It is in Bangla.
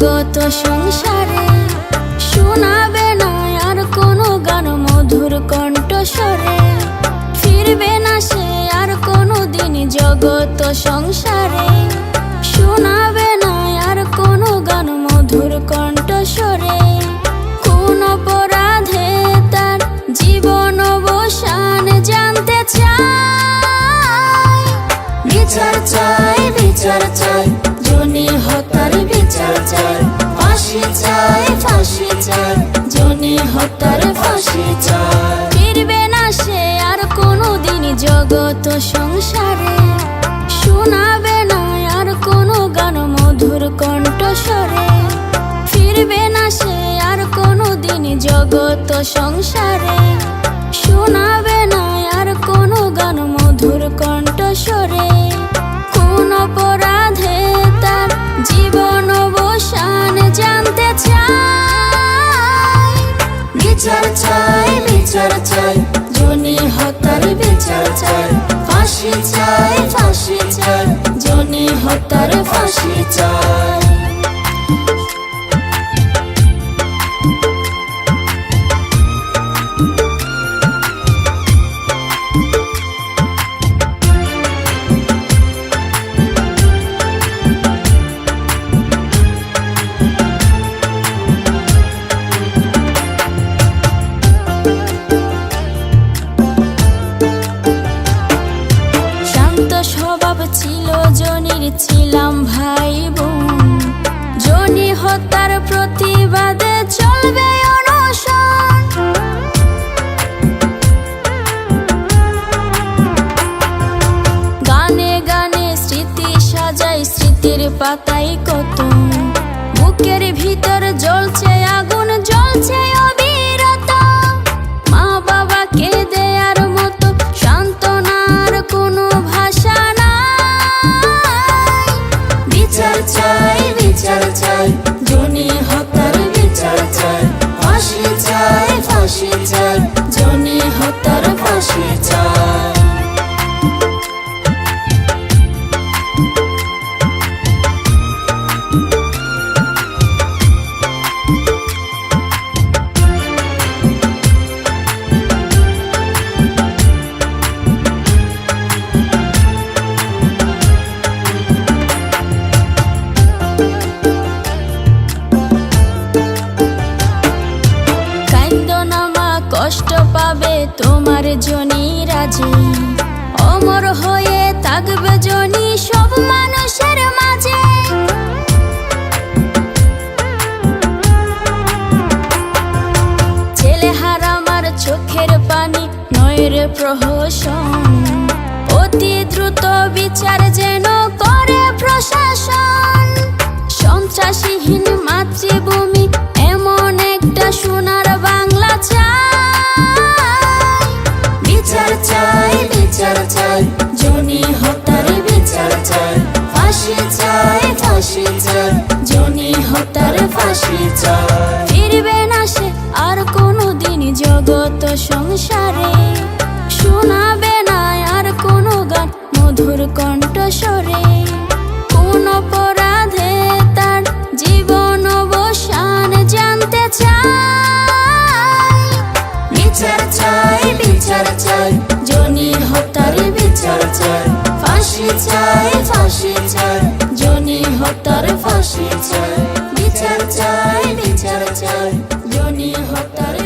জগত সংসারে শোনাবে না আর কোনো গান মধুর কণ্ঠস্বরে। ফিরবে না সে আর কোনো দিন জগত সংসারে। শোনাবে না আর কোনো গান মধুর কণ্ঠস্বরে। কোন অপরাধে তার জীবন অবসান জানতে চায় বিচার চাই, বিচার চাই ফাঁসি চাই ফাঁসি চাই জনি হত্যার ফাঁসি চাই ফিরবে না সে আর কোনো দিন জগত সংসারে। শোনাবে না আর কোনো গান মধুর কণ্ঠস্বরে। ফিরবে না সে আর কোনো দিন জগত সংসারে। শোনাবে চাই জনি হতার বিচার চাই ফাঁসি চাই ফাঁসি চাই জনি হতার ফাঁসি চাই। ছিল, জনির ছিলাম ভাই বোন। জনি হত্যার প্রতিবাদে চলবে গানে গানে স্মৃতি সাজাই, স্মৃতির পাতাই কত। বুকের ভিতর জ্বলছে আগুন, জ্বলছে রাজে অমর হয়ে থাকবে জনি সব মানুষের মাঝে। ছেলে হারামার চোখের পানি নয়ের প্রহসন। ফাঁসি চাই ফাঁসি ফিরবে না সে আর কোনো দিন জগত সংসারে। শোনাবে না আর কোনো গান মধুর কণ্ঠস্বরে। কোন অপরাধে নিহতার